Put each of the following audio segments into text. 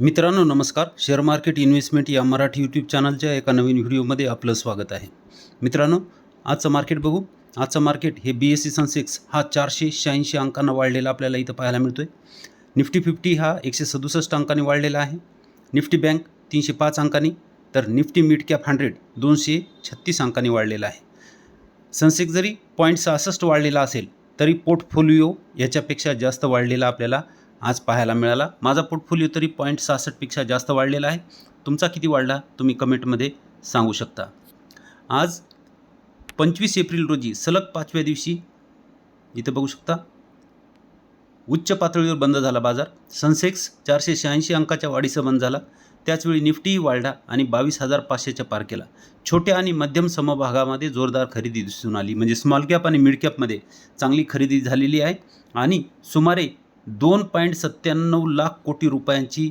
मित्रांनो नमस्कार. Share market investment या मराठी यूट्यूब चॅनलच्या एका नवीन व्हिडिओमध्ये आपलं स्वागत आहे. मित्रांनो आजचं मार्केट बघू. आजचं मार्केट हे बी एस सी सनसेक्स हा चारशे शहाऐंशी अंकांना वाढलेला आपल्याला इथं पाहायला मिळतो आहे निफ्टी फिफ्टी हा एकशे सदुसष्ट अंकांनी वाढलेला आहे. निफ्टी बँक तीनशे पाच अंकांनी तर निफ्टी मिड कॅप हंड्रेड दोनशे छत्तीस अंकांनी वाढलेला आहे. सनसेक्स जरी पॉईंट सहासष्ट वाढलेला असेल तरी पोर्टफोलिओ याच्यापेक्षा जास्त वाढलेला आपल्याला आज पाहायला मिळाला. माझा पोर्टफोलिओ तरी पॉईंट सहासष्टपेक्षा जास्त वाढलेला आहे. तुमचा किती वाढला? तुम्ही कमेंटमध्ये सांगू शकता. आज पंचवीस एप्रिल रोजी सलग पाचव्या दिवशी इथं बघू शकता उच्च पातळीवर बंद झाला बाजार. सनसेक्स चारशे शहाऐंशी अंकाच्या वाढीसह बंद झाला. त्याचवेळी निफ्टीही वाढला आणि बावीस हजार पाचशेच्या पार केला. छोट्या आणि मध्यम समभागामध्ये जोरदार खरेदी दिसून आली. म्हणजे स्मॉल कॅप आणि मिड कॅपमध्ये चांगली खरेदी झालेली आहे. आणि सुमारे दोन पॉईंट सत्त्याण्णव लाख कोटी रुपयांची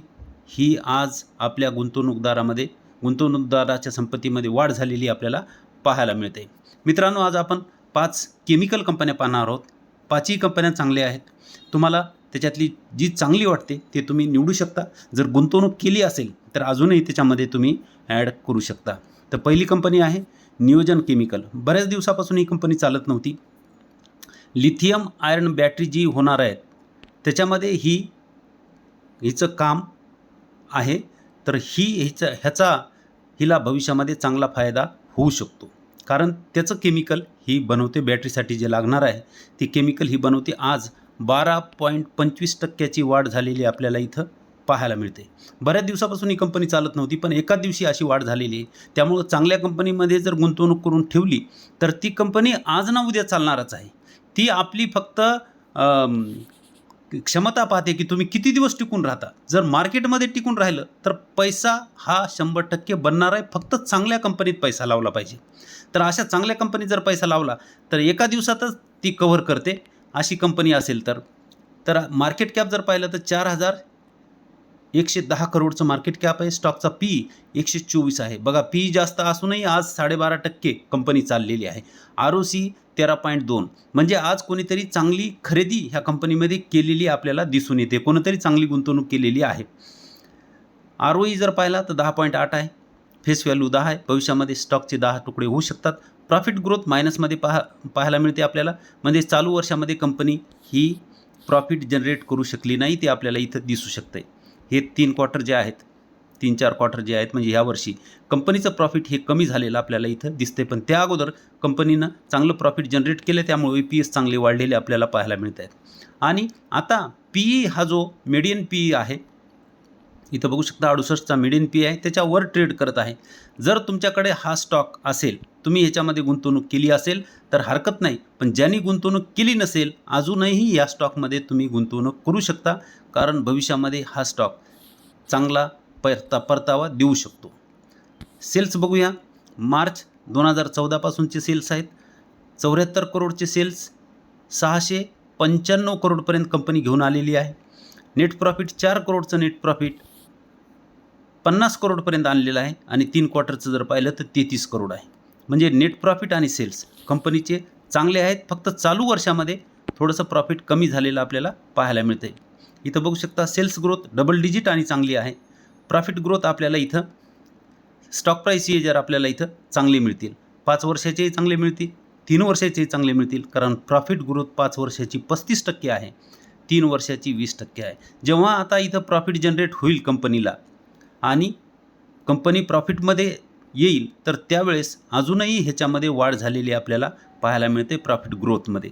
ही आज आपल्या गुंतवणूकदारामध्ये गुंतवणूकदाराच्या संपत्तीमध्ये वाढ झालेली आपल्याला पाहायला मिळते. मित्रांनो आज आपण पाच केमिकल कंपन्या पाहणार आहोत. पाचही कंपन्या चांगल्या आहेत. तुम्हाला त्याच्यातली जी चांगली वाटते ते तुम्ही निवडू शकता. जर गुंतवणूक केली असेल तर अजूनही त्याच्यामध्ये तुम्ही ॲड करू शकता. तर पहिली कंपनी आहे नियोजन केमिकल. बऱ्याच दिवसापासून ही कंपनी चालत नव्हती. लिथियम आयर्न बॅटरी जी होणार आहेत त्याच्यामध्ये ही हिचं काम आहे तर ही हिचं ह्याचा हिला भविष्यामध्ये चांगला फायदा होऊ शकतो. कारण त्याचं केमिकल ही बनवते बॅटरीसाठी जे लागणार आहे ती केमिकल ही बनवते. आज बारा पॉईंट पंचवीस टक्क्याची वाढ झालेली आपल्याला इथं पाहायला मिळते. बऱ्याच दिवसापासून ही कंपनी चालत नव्हती पण एकाच दिवशी अशी वाढ झालेली आहे. त्यामुळं चांगल्या कंपनीमध्ये जर गुंतवणूक करून ठेवली तर ती कंपनी आज ना उद्या चालणारच आहे. ती आपली फक्त क्षमता पाहते की तुम्ही किती दिवस टिकून राहता? जर मार्केटमध्ये टिकून राहिलं तर पैसा हा शंभर टक्के बनणार आहे. फक्त चांगल्या कंपनीत पैसा लावला पाहिजे. तर अशा चांगल्या कंपनीत जर पैसा लावला तर एका दिवसातच ती कव्हर करते. अशी कंपनी असेल तर. तर मार्केट कॅप जर पाहिलं तर चार हजार एकशे दहा करोडचं मार्केट कॅप आहे. स्टॉकचा पी एकशे चोवीस आहे. बघा पी जास्त असूनही आज साडेबारा टक्के कंपनी चाललेली आहे. आर ओ सी तेरा पॉईंट दोन. म्हणजे आज कोणीतरी चांगली खरेदी ह्या कंपनीमध्ये केलेली आपल्याला दिसून येते. कोणीतरी चांगली गुंतवणूक केलेली आहे. आर ओ ई जर पाहिला तर दहा पॉईंट आठ आहे. फेस व्हॅल्यू दहा आहे. भविष्यामध्ये स्टॉकचे दहा तुकडे होऊ शकतात. प्रॉफिट ग्रोथ मायनसमध्ये पाहा पाहायला मिळते आपल्याला. म्हणजे चालू वर्षामध्ये कंपनी ही प्रॉफिट जनरेट करू शकली नाही ते आपल्याला इथं दिसू शकते हे तीन क्वार्टर जे आहेत तीन चार क्वार्टर जे आहेत म्हणजे यावर्षी कंपनीचं प्रॉफिट हे कमी झालेलं आपल्याला इथं दिसते पण त्या अगोदर कंपनीनं चांगलं प्रॉफिट जनरेट केलं त्यामुळे ई पी एस चांगले वाढलेले आपल्याला पाहायला मिळत आहेत आणि आता पी ई हा जो मेडियन पी ई आहे इथं बघू शकता अडुसष्टचा मिडियन पी आहे त्याच्यावर ट्रेड करत आहे. जर तुमच्याकडे हा स्टॉक असेल तुम्ही ह्याच्यामध्ये गुंतवणूक केली असेल तर हरकत नाही. पण ज्यांनी गुंतवणूक केली नसेल अजूनही या स्टॉकमध्ये तुम्ही गुंतवणूक करू शकता. कारण भविष्यामध्ये हा स्टॉक चांगला परता परतावा देऊ शकतो. सेल्स बघूया. मार्च दोन हजार चौदापासूनचे सेल्स आहेत. चौऱ्याहत्तर करोडचे सेल्स सहाशे पंच्याण्णव करोडपर्यंत कंपनी घेऊन आलेली आहे. नेट प्रॉफिट चार करोडचं नेट प्रॉफिट पन्नास करोडपर्यंत आणलेलं आहे आणि तीन क्वार्टरचं जर पाहिलं तर तेहतीस करोड आहे. म्हणजे नेट प्रॉफिट आणि सेल्स कंपनीचे चांगले आहेत. फक्त चालू वर्षामध्ये थोडंसं प्रॉफिट कमी झालेलं आपल्याला पाहायला मिळते इथं बघू शकता सेल्स ग्रोथ डबल डिजिट आणि चांगली आहे. प्रॉफिट ग्रोथ आपल्याला इथं स्टॉक प्राईस हे जर आपल्याला इथं चांगले मिळतील. पाच वर्षाचेही चांगले मिळतील तीन वर्षाचेही चांगले मिळतील कारण प्रॉफिट ग्रोथ पाच वर्षाची पस्तीस टक्के आहे तीन वर्षाची वीस टक्के आहे. जेव्हा आता इथं प्रॉफिट जनरेट होईल कंपनीला आणि कंपनी प्रॉफिटमध्ये येईल तर त्यावेळेस अजूनही ह्याच्यामध्ये वाढ झालेली आपल्याला पाहायला मिळते प्रॉफिट ग्रोथमध्ये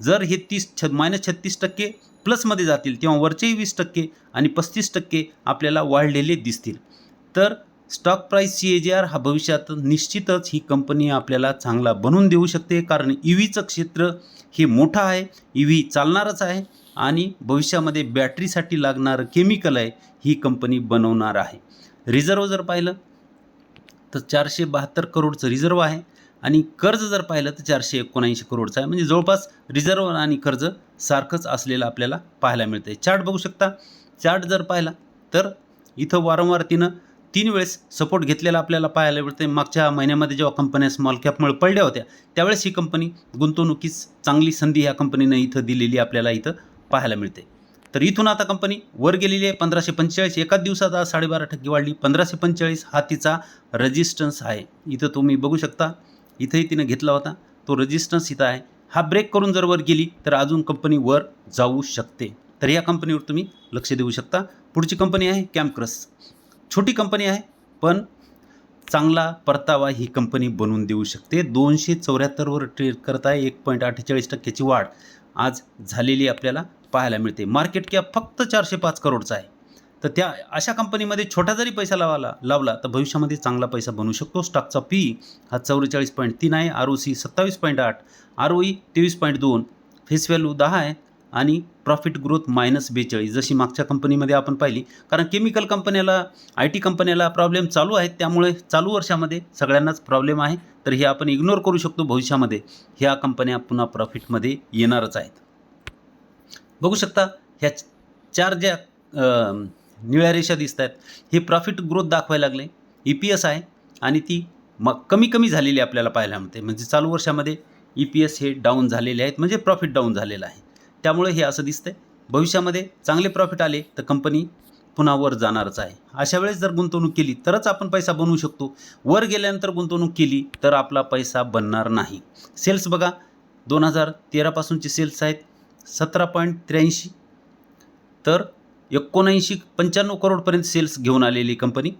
जर हे तीस छ मायनस छत्तीस टक्के प्लसमध्ये जातील तेव्हा वरचेही वीस टक्के आणि पस्तीस टक्के आपल्याला वाढलेले दिसतील. तर stock price C A G R हा भविष्यात निश्चितच ही कंपनी आपल्याला चांगला बनवून देऊ शकते कारण ई व्हीचं क्षेत्र हे मोठं आहे ई व्ही चालणारच आहे आणि भविष्यामध्ये बॅटरीसाठी लागणारं केमिकल आहे ही कंपनी बनवणार आहे. रिझर्व जर पाहिलं तर चारशे बहात्तर करोडचं रिझर्व आहे. आणि कर्ज जर पाहिलं तर चारशे एकोणऐंशी करोडचं आहे. म्हणजे जवळपास रिझर्व आणि कर्ज सारखंच असलेलं आपल्याला पाहायला मिळतं आहे चार्ट बघू शकता. चार्ट जर पाहिला तर इथं वारंवार तिनं तीन वेळेस सपोर्ट घेतलेला आपल्याला पाहायला मिळते मागच्या महिन्यामध्ये जेव्हा कंपन्या स्मॉल कॅपमुळे पडल्या होत्या त्यावेळेस ही कंपनी गुंतवणुकीस चांगली संधी ह्या कंपनीनं इथं दिलेली आपल्याला इथं पाहायला मिळते तर इथून आता कंपनी वर गेलेली आहे. पंधराशे पंचेचाळीस. एकाच दिवसात आज साडेबारा टक्के वाढली. पंधराशे पंचेचाळीस हा तिचा रजिस्टन्स आहे. इथं तुम्ही बघू शकता. इथंही तिनं घेतला होता. तो रजिस्टन्स इथं आहे. हा ब्रेक करून जर वर गेली तर अजून कंपनी वर जाऊ शकते. तर या कंपनीवर तुम्ही लक्ष देऊ शकता. पुढची कंपनी आहे कॅम्क्रस छोटी कंपनी आहे पण चांगला परतावा ही कंपनी बनवून देऊ शकते. दोनशे चौऱ्याहत्तरवर ट्रेड करत आहे. एक पॉईंट अठ्ठेचाळीस टक्क्याची वाढ आज झालेली आपल्याला पाहायला मिळते. मार्केट कॅप फक्त चारशे पाच करोडचा आहे. तर त्या अशा कंपनीमध्ये छोटा जरी पैसा लावाला लावला तर भविष्यामध्ये चांगला पैसा बनू शकतो. स्टॉकचा पी हा चौवेचाळीस पॉईंट तीन आहे. आर ओ सी सत्तावीस पॉईंट आठ. आर ओ ई तेवीस पॉईंट दोन. फेस व्हॅल्यू दहा आहे. आणि प्रॉफिट ग्रोथ मायनस बेचाळीस. जशी मागच्या कंपनीमध्ये आपण पाहिली. कारण केमिकल कंपन्याला आय टी कंपन्याला प्रॉब्लेम चालू आहेत. त्यामुळे चालू वर्षामध्ये सगळ्यांनाच प्रॉब्लेम आहे. तर हे आपण इग्नोर करू शकतो. भविष्यामध्ये ह्या कंपन्या पुन्हा प्रॉफिटमध्ये येणारच आहेत. बघू शकता ह्या चार ज्या निळ्या रेषा दिसत आहेत हे प्रॉफिट ग्रोथ दाखवायला लागले. ई पी एस आहे आणि ती मग कमी कमी झालेली आपल्याला पाहायला मिळते. म्हणजे चालू वर्षामध्ये ई पी एस हे डाऊन झालेले आहेत. म्हणजे प्रॉफिट डाऊन झालेलं आहे. त्यामुळे हे असं दिसतंय. भविष्यामध्ये चांगले प्रॉफिट आले तर कंपनी पुन्हा वर जाणारच आहे. अशा वेळेस जर गुंतवणूक केली तरच आपण पैसा बनवू शकतो. वर गेल्यानंतर गुंतवणूक केली तर आपला पैसा बनणार नाही. सेल्स बघा. दोन हजार तेरापासूनचे सेल्स आहेत. सतरा पॉईंट त्र्याऐंशी. तर एकोणऐंशी पंच्याण्णव करोडपर्यंत सेल्स घेऊन आलेली कंपनी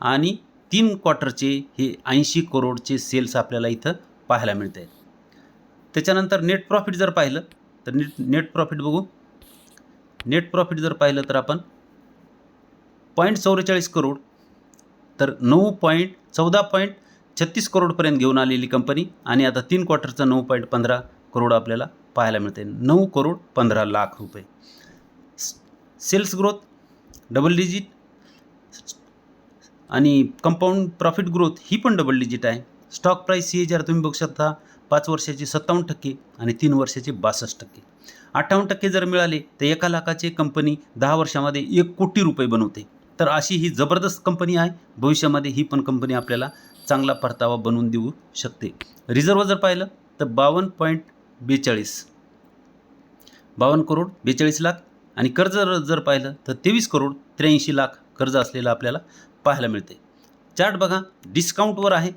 आणि तीन क्वार्टरचे हे ऐंशी करोडचे सेल्स आपल्याला इथं पाहायला मिळत आहेत त्याच्यानंतर नेट प्रॉफिट जर पाहिलं तर नेट नेट प्रॉफिट बघू. नेट प्रॉफिट जर पाहिलं तर आपण पॉईंट चौवेचाळीस करोड तर नऊ पॉईंट चौदा पॉईंट छत्तीस करोडपर्यंत घेऊन आलेली कंपनी आणि आता तीन क्वार्टरचं नऊ पॉईंट पंधरा करोड आपल्याला पाहायला मिळते नऊ करोड पंधरा लाख रुपये. सेल्स ग्रोथ डबल डिजिट आणि कंपाऊंड प्रॉफिट ग्रोथ ही पण डबल डिजिट आहे. स्टॉक प्राईस ही जर तुम्ही बघू शकता पाच वर्षाचे सत्तावन्न टक्के आणि तीन वर्षाचे बासष्ट टक्के. अठ्ठावन्न टक्के जर मिळाले तर एका लाखाची कंपनी दहा वर्षामध्ये एक कोटी रुपये बनवते. तर अशी ही जबरदस्त कंपनी आहे. भविष्यामध्ये ही पण कंपनी आपल्याला चांगला परतावा बनवून देऊ शकते. रिझर्व जर पाहिलं तर बावन्न पॉईंट बेचाळीस. बावन्न करोड बेचाळीस लाख आणि कर्ज जर पाहिलं तर तेवीस करोड त्र्याऐंशी लाख कर्ज असलेलं आपल्याला पाहायला मिळते चार्ट बघा डिस्काउंटवर आहे.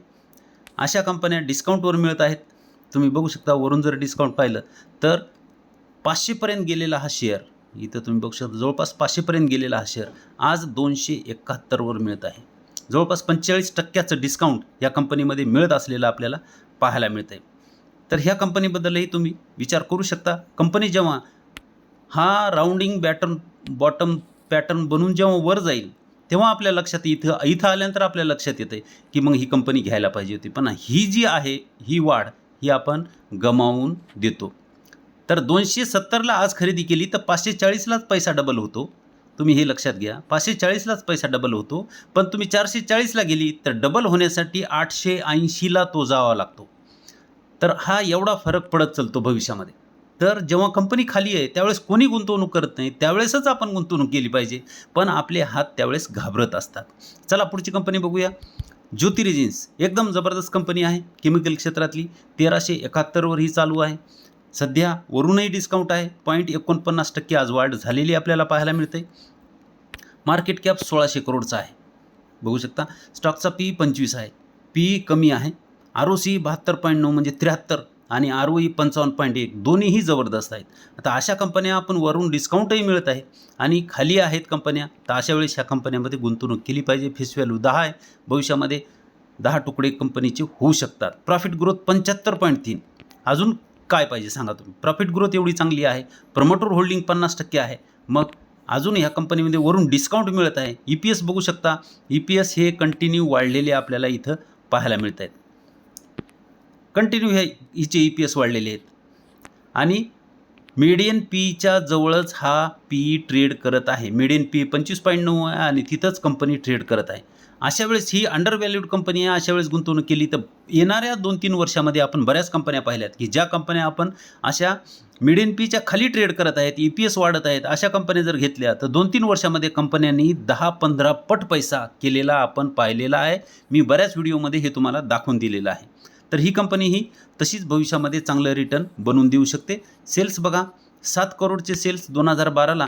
अशा कंपन्या डिस्काउंटवर मिळत आहेत. तुम्ही बघू शकता वरून जर डिस्काउंट पाहिलं तर पाचशेपर्यंत गेलेला हा शेअर इथं तुम्ही बघू शकता जवळपास पाचशेपर्यंत गेलेला हा शेअर आज दोनशे एकाहत्तरवर मिळत आहे. जवळपास पंचेचाळीस टक्क्याचं डिस्काउंट या कंपनीमध्ये मिळत असलेलं आपल्याला पाहायला मिळतं आहे तर ह्या कंपनीबद्दलही तुम्ही विचार करू शकता. कंपनी जेव्हा हा राऊंडिंग बॅटर्न बॉटम पॅटर्न बनून जेव्हा वर जाईल तेव्हा आपल्या लक्षात इथं इथं आल्यानंतर आपल्या लक्षात येतं की मग ही कंपनी घ्यायला पाहिजे होती. पण ही जी आहे ही वाढ ही आपण गमावून देतो. तर दोनशे सत्तरला आज खरेदी केली तर पाचशे चाळीसलाच पैसा डबल होतो. तुम्ही हे लक्षात घ्या. पाचशे चाळीसलाच पैसा डबल होतो. पण तुम्ही चारशे चाळीसला गेली तर डबल होण्यासाठी आठशे ऐंशीला तो जावा लागतो. तर हा एवढा फरक पडत चालतो भविष्यामध्ये. तर जेव्हा कंपनी खाली आहे त्यावेळेस कोणी गुंतवणूक करत नाही त्यावेळेसच आपण गुंतवणूक केली पाहिजे. पण आपले हात त्यावेळेस घाबरत असतात. चला पुढची कंपनी बघूया. ज्योती रिजिन्स एकदम जबरदस्त कंपनी आहे केमिकल क्षेत्रातली. तेराशे एकाहत्तरवर ही चालू आहे. सध्या वरूनही डिस्काउंट आहे. पॉईंट एकोणपन्नास टक्के आज वाढ झालेली आपल्याला पाहायला मिळते. मार्केट कॅप सोळाशे करोडचा आहे. बघू शकता स्टॉकचा पी पंचवीस आहे. पी कमी आहे. आर ओ सी बहात्तर पॉईंट नऊ म्हणजे त्र्याहत्तर. आणि आर ओ ई पंचावन्न पॉईंट एक. दोन्हीही जबरदस्त आहेत. आता अशा कंपन्या आपण वरून डिस्काउंटही मिळत आहे. आणि खाली आहेत कंपन्या तर अशा वेळेस ह्या कंपन्यामध्ये गुंतवणूक केली पाहिजे. फेस व्हॅल्यू दहा आहे. भविष्यामध्ये दहा तुकडे कंपनीचे होऊ शकतात. प्रॉफिट ग्रोथ पंच्याहत्तर पॉईंट तीन. अजून काय पाहिजे सांगा तुम्ही? प्रॉफिट ग्रोथ एवढी चांगली आहे. प्रमोटर होल्डिंग पन्नास टक्के आहे. मग अजून ह्या कंपनीमध्ये वरून डिस्काउंट मिळत आहे. ई पी एस बघू शकता. ई पी एस हे कंटिन्यू वाढलेले आपल्याला इथं पाहायला मिळत आहेत कंटिन्यू हे हिचे ई पी एस वाढलेले आहेत. आणि मीडियन पीच्या जवळच हा पी ई ट्रेड करत आहे. मीडियन पी पंचवीस पॉईंट नऊ आहे आणि तिथंच कंपनी ट्रेड करत आहे. अशा वेळेस ही अंडर व्हॅल्यूड कंपनी आहे अशा वेळेस गुंतवणूक केली तर येणाऱ्या दोन तीन वर्षामध्ये आपण बऱ्याच कंपन्या पाहिल्यात की ज्या कंपन्या आपण अशा मिडियन पीच्या खाली ट्रेड करत आहेत ई पी एस वाढत आहेत अशा कंपन्या जर घेतल्या तर दोन तीन वर्षामध्ये कंपन्यांनी दहा पंधरा पट पैसा केलेला आपण पाहिलेला आहे. मी बऱ्याच व्हिडिओमध्ये हे तुम्हाला दाखवून दिलेलं आहे. तर ही कंपनी ही तशीच भविष्यामध्ये चांगलं रिटर्न बनवून देऊ शकते. सेल्स बघा सात करोडचे सेल्स दोन हजार बाराला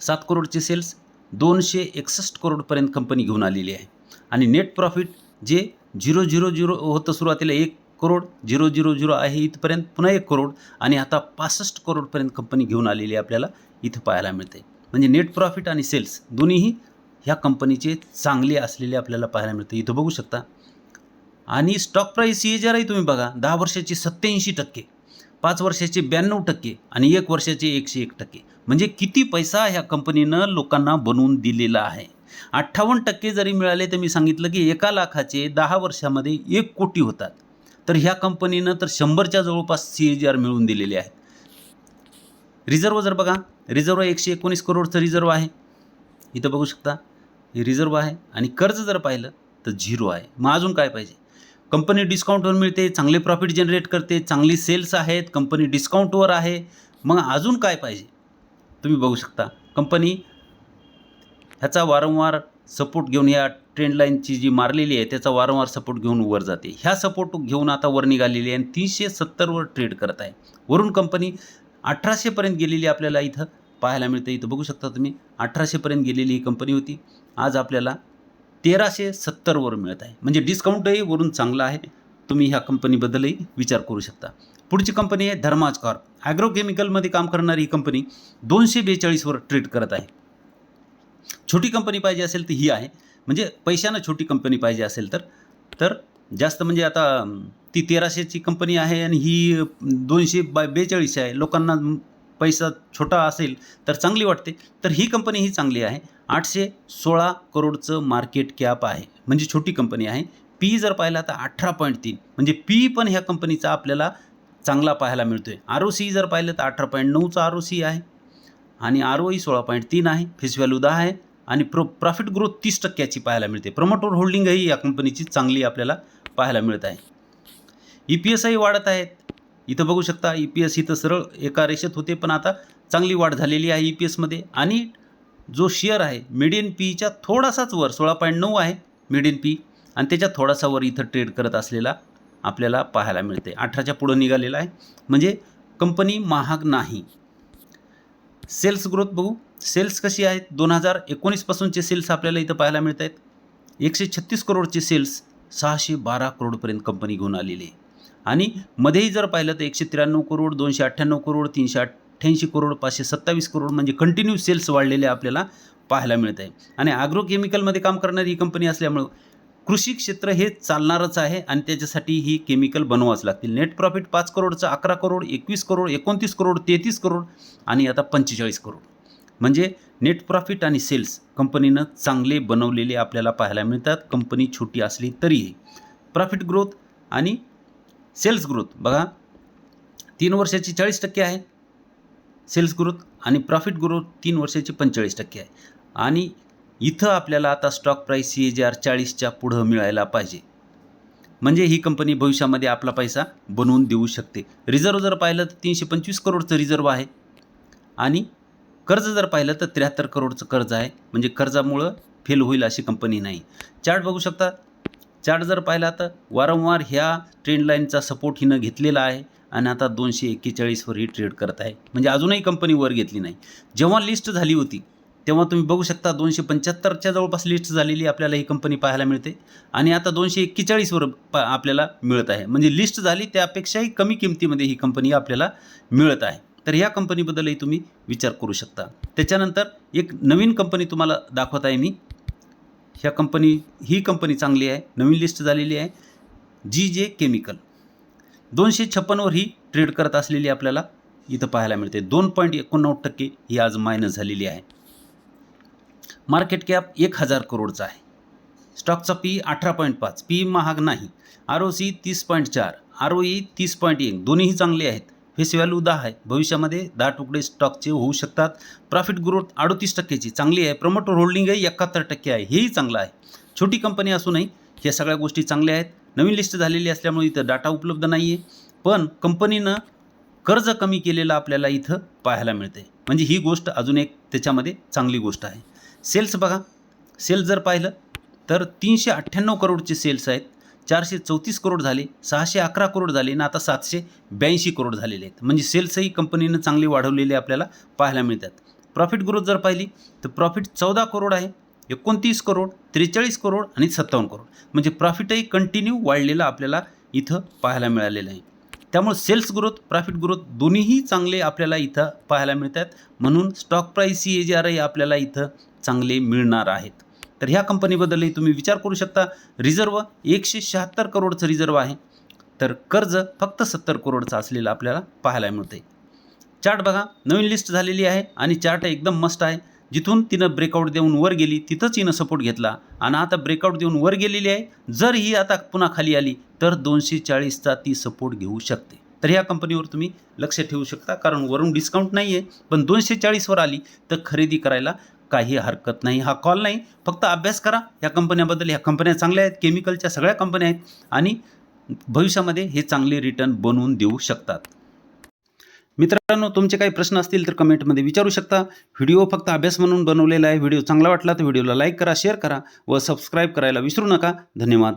सात करोडचे सेल्स दोनशे एकसष्ट करोडपर्यंत कंपनी घेऊन आलेली आहे. आणि नेट प्रॉफिट जे झिरो झिरो झिरो होतं सुरुवातीला एक करोड झिरो झिरो झिरो आहे इथपर्यंत पुन्हा एक करोड आणि आता पासष्ट करोडपर्यंत कंपनी घेऊन आलेली आहे आपल्याला इथं पाहायला मिळते म्हणजे नेट प्रॉफिट आणि सेल्स दोन्हीही ह्या कंपनीचे चांगले असलेले आपल्याला पाहायला मिळते इथं बघू शकता आणि स्टॉक प्राईस सी एजरही तुम्ही बघा दहा वर्षाची सत्याऐंशी टक्के पाच वर्षाचे ब्याण्णव टक्के आणि एक वर्षाचे एकशे एक टक्के. म्हणजे किती पैसा ह्या कंपनीनं लोकांना बनवून दिलेला आहे? अठ्ठावन्न टक्के जरी मिळाले तर मी सांगितलं की एका लाखाचे दहा वर्षामध्ये एक कोटी होतात. तर ह्या कंपनीनं तर शंभरच्या जवळपास सी एच आर मिळवून दिलेले आहेत. रिझर्व जर बघा रिझर्व एकशे एकोणीस करोडचं रिझर्व आहे. इथं बघू शकता हे रिझर्व आहे आणि कर्ज जर पाहिलं तर झिरो आहे. मग अजून काय पाहिजे? कंपनी डिस्काउंटवर मिळते चांगले प्रॉफिट जनरेट करते चांगली सेल्स आहेत कंपनी डिस्काउंटवर आहे. मग अजून काय पाहिजे? तुम्ही बघू शकता. कंपनी ह्याचा वारंवार सपोर्ट घेऊन या ट्रेंडलाईनची जी मारलेली आहे त्याचा वारंवार सपोर्ट घेऊन वर जाते. ह्या सपोर्ट घेऊन आता वर निघालेली आहे आणि तीनशे सत्तरवर ट्रेड करत आहे. वरून कंपनी अठराशेपर्यंत गेलेली आपल्याला इथं पाहायला मिळते. इथं बघू शकता तुम्ही अठराशेपर्यंत गेलेली ही कंपनी होती. आज आपल्याला तेराशे सत्तरवर मिळत आहे. म्हणजे डिस्काउंटही वरून चांगला आहे. तुम्ही ह्या कंपनीबद्दलही विचार करू शकता. पुढची कंपनी आहे धर्माज कॉर्प ॲग्रोकेमिकलमध्ये काम करणारी ही कंपनी दोनशे बेचाळीसवर ट्रेड करत आहे. छोटी कंपनी पाहिजे असेल तर ही आहे. म्हणजे पैशानं छोटी कंपनी पाहिजे असेल तर. तर जास्त म्हणजे आता ती तेराशेची कंपनी आहे आणि ही दोनशे बाय बेचाळीस आहे. लोकांना पैसा छोटा असेल तर चांगली वाटते. तर ही कंपनी ही चांगली आहे. आठशे सोळा करोडचं मार्केट कॅप आहे. म्हणजे छोटी कंपनी आहे. पी जर पाहिला तर अठरा पॉईंट तीन. म्हणजे पी पण ह्या कंपनीचा आपल्याला चांगला पाहायला मिळतो आहे आर ओ सी जर पाहिलं तर अठरा पॉईंट नऊचा आर ओ सी आहे. आणि आर ओ ई सोळा पॉईंट तीन आहे. फेस व्हॅल्यू दहा आहे. आणि प्रो प्रॉफिट ग्रोथ तीस टक्क्याची पाहायला मिळते. प्रमोटर होल्डिंगही या कंपनीची चांगली आपल्याला पाहायला मिळत आहे. ई पी एसही वाढत आहेत. इथं बघू शकता ई पी एस इथं सरळ एका रेषेत होते पण आता चांगली वाढ झालेली आहे ई पी एसमध्ये आणि जो शेअर आहे मिडियन पीच्या थोडासाच वर सोळा पॉईंट नऊ आहे मिडियन पी आणि त्याच्या थोडासा वर इथं ट्रेड करत असलेला आपल्याला पाहायला मिळते. अठराच्या पुढं निघालेला आहे. म्हणजे कंपनी महाग नाही. सेल्स ग्रोथ बघू. सेल्स कशी आहेत? दोन हजार एकोणीसपासूनचे सेल्स आपल्याला इथं पाहायला मिळत आहेत एकशे छत्तीस करोडचे सेल्स सहाशे बारा करोडपर्यंत कंपनी घेऊन आलेली. आहे आणि मध्येही जर पाहिलं तर एकशे त्र्याण्णव करोड दोनशे अठ्ठ्याण्णव करोड तीनशे अठ्ठ्याऐंशी करोड पाचशे सत्तावीस करोड म्हणजे कंटिन्यू सेल्स वाढलेले आपल्याला पाहायला मिळत आहे. आणि ॲग्रो केमिकलमध्ये काम करणारी ही कंपनी असल्यामुळं कृषी क्षेत्र हे चालणारच आहे आणि त्याच्यासाठी ही केमिकल बनवाच लागतील. नेट प्रॉफिट पाच करोडचं अकरा करोड एकवीस करोड एकोणतीस करोड तेहतीस करोड आणि आता पंचेचाळीस करोड. म्हणजे नेट प्रॉफिट आणि सेल्स कंपनीनं चांगले बनवलेले आपल्याला पाहायला मिळतात. कंपनी छोटी असली तरीही. प्रॉफिट ग्रोथ आणि सेल्स ग्रोथ. बघा तीन वर्षाची चाळीस टक्के आहे. सेल्स ग्रोथ आणि प्रॉफिट ग्रोथ तीन वर्षाची पंचेचाळीस टक्के आहे. आणि इथं आपल्याला आता स्टॉक प्राईस सी ए जे आर चाळीसच्या पुढं मिळायला पाहिजे. म्हणजे ही कंपनी भविष्यामध्ये आपला पैसा बनवून देऊ शकते. रिझर्व जर पाहिलं तर तीनशे पंचवीस करोडचं रिझर्व आहे. आणि कर्ज जर पाहिलं तर त्र्याहत्तर करोडचं कर्ज आहे. म्हणजे कर्जामुळं फेल होईल अशी कंपनी नाही. चार्ट बघू शकता चार्ट जर पाहिला तर वारंवार ह्या ट्रेंडलाईनचा सपोर्ट हिनं घेतलेला आहे आणि आता दोनशे एक्केचाळीसवर ही ट्रेड करत आहे. म्हणजे अजूनही कंपनी वर घेतली नाही. जेव्हा लिस्ट झाली होती तेव्हा तुम्ही बघू शकता दोनशे पंच्याहत्तरच्या जवळपास लिस्ट झालेली आपल्याला ही कंपनी पाहायला मिळते. आणि आता दोनशे एक्केचाळीसवर पा आपल्याला मिळत आहे. म्हणजे लिस्ट झाली त्यापेक्षाही कमी किमतीमध्ये ही कंपनी आपल्याला मिळत आहे. तर ह्या कंपनीबद्दलही तुम्ही विचार करू शकता. त्याच्यानंतर एक नवीन कंपनी तुम्हाला दाखवत आहे मी ह्या कंपनी ही कंपनी चांगली आहे नवीन लिस्ट झालेली आहे. जी जे केमिकल दोनशे छप्पनवर ही ट्रेड करत असलेली आपल्याला इथं पाहायला मिळते. दोन पॉईंट एकोणनव्वद टक्के ही आज मायनस झालेली आहे. मार्केट कॅप एक हजार करोडचा आहे. स्टॉकचा पी अठरा पॉईंट पाच पी महाग नाही. आर ओ सी तीस पॉईंट चार आर ओ ई तीस पॉईंट एक दोन्हीही चांगले आहेत. फेस व्हॅल्यू दहा आहे. भविष्यामध्ये दहा तुकडे स्टॉकचे होऊ शकतात. प्रॉफिट ग्रोथ अडतीस टक्क्याची चांगली आहे. प्रमोटर होल्डिंगही एकाहत्तर टक्के आहे. हेही चांगलं आहे. छोटी कंपनी असूनही ह्या सगळ्या गोष्टी चांगल्या आहेत. नवीन लिस्ट झालेली असल्यामुळे इथं डाटा उपलब्ध नाही आहे पण कंपनीनं कर्ज कमी केलेलं आपल्याला इथं पाहायला मिळते म्हणजे ही गोष्ट अजून एक त्याच्यामध्ये चांगली गोष्ट आहे. सेल्स बघा. सेल्स जर पाहिलं तर तीनशे अठ्ठ्याण्णव करोडचे सेल्स आहेत. चारशे चौतीस करोड झाले सहाशे अकरा करोड झाले आणि आता सातशे ब्याऐंशी करोड झालेले आहेत. म्हणजे सेल्सही कंपनीनं चांगली वाढवलेले आपल्याला पाहायला मिळतात. प्रॉफिट ग्रोथ जर पाहिली तर प्रॉफिट चौदा करोड आहे एकोणतीस करोड त्रेचाळीस करोड आणि सत्तावन्न करोड. म्हणजे प्रॉफिटही कंटिन्यू वाढलेलं आपल्याला इथं पाहायला मिळालेलं आहे. त्यामुळे सेल्स ग्रोथ प्रॉफिट ग्रोथ दोन्हीही चांगले आपल्याला इथं पाहायला मिळतात. म्हणून stock price C A G आपल्याला इथं चांगले मिळणार आहेत. तर ह्या कंपनीबद्दलही तुम्ही विचार करू शकता. रिझर्व एकशे शहात्तर करोडचं रिझर्व आहे. तर कर्ज फक्त सत्तर करोडचं असलेलं आपल्याला पाहायला मिळते चार्ट बघा नवीन लिस्ट झालेली आहे आणि चार्ट एकदम मस्त आहे. जिथून तिनं ब्रेकआउट देऊन वर गेली तिथंच हिनं सपोर्ट घेतला. आणि आता ब्रेकआउट देऊन वर गेलेली आहे. जर ही आता पुन्हा खाली आली तर दोनशे चाळीसचा ती सपोर्ट घेऊ शकते. तर ह्या कंपनीवर तुम्ही लक्ष ठेवू शकता. कारण वरून डिस्काउंट नाही आहे पण दोनशे चाळीसवर आली तर खरेदी करायला काही हरकत नाही. हा कॉल नाही. फक्त अभ्यास करा. ह्या कंपन्याबद्दल ह्या कंपन्या चांगल्या आहेत. केमिकलच्या सगळ्या कंपन्या आहेत. आणि भविष्यामध्ये हे चांगले रिटर्न बनवून देऊ शकतात. मित्रांनो तुमचे काही प्रश्न असतील तर कमेंटमध्ये विचारू शकता. व्हिडिओ फक्त अभ्यास म्हणून बनवलेला आहे. व्हिडिओ चांगला वाटला तर व्हिडिओला लाईक करा शेअर करा व सबस्क्राईब करायला विसरू नका. धन्यवाद.